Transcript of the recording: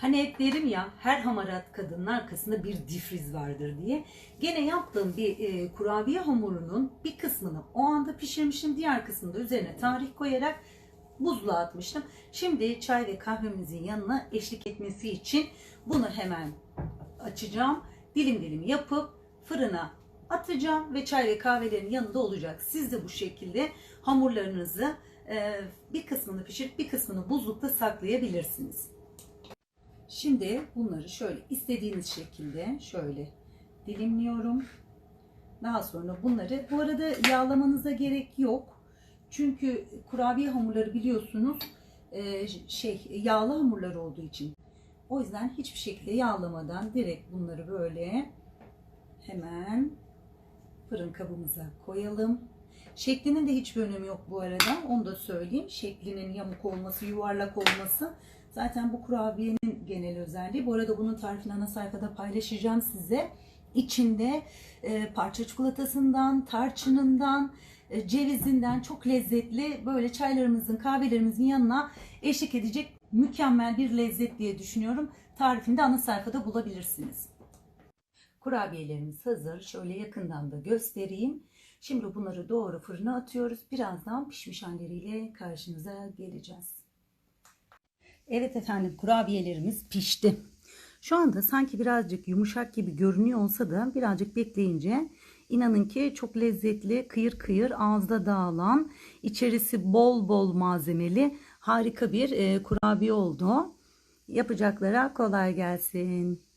Hani hep derim ya her hamarat kadının arkasında bir difriz vardır diye. Gene yaptığım bir e, kurabiye hamurunun bir kısmını o anda pişirmişim. Diğer kısmını da üzerine tarih koyarak buzluğa atmıştım. Şimdi çay ve kahvemizin yanına eşlik etmesi için bunu hemen açacağım. Dilim dilim yapıp fırına atacağım ve çay ve kahvelerin yanında olacak. Siz de bu şekilde hamurlarınızı e, bir kısmını pişirip bir kısmını buzlukta saklayabilirsiniz. Şimdi bunları şöyle istediğiniz şekilde şöyle dilimliyorum. Daha sonra bunları bu arada yağlamanıza gerek yok. Çünkü kurabiye hamurları biliyorsunuz e, şey yağlı hamurlar olduğu için. O yüzden hiçbir şekilde yağlamadan direkt bunları böyle hemen fırın kabımıza koyalım. Şeklinin de hiçbir önemi yok bu arada. Onu da söyleyeyim. Şeklinin yamuk olması, yuvarlak olması zaten bu kurabiyenin genel özelliği. Bu arada bunun tarifini ana sayfada paylaşacağım size. İçinde e, parça çikolatasından, tarçınından, e, cevizinden çok lezzetli böyle çaylarımızın, kahvelerimizin yanına eşlik edecek mükemmel bir lezzet diye düşünüyorum. Tarifini de ana sayfada bulabilirsiniz. Kurabiyelerimiz hazır. Şöyle yakından da göstereyim. Şimdi bunları doğru fırına atıyoruz. Birazdan pişmiş halleriyle karşınıza geleceğiz. Evet efendim kurabiyelerimiz pişti. Şu anda sanki birazcık yumuşak gibi görünüyor olsa da birazcık bekleyince inanın ki çok lezzetli, kıyır kıyır ağızda dağılan, içerisi bol bol malzemeli harika bir e, kurabiye oldu. Yapacaklara kolay gelsin.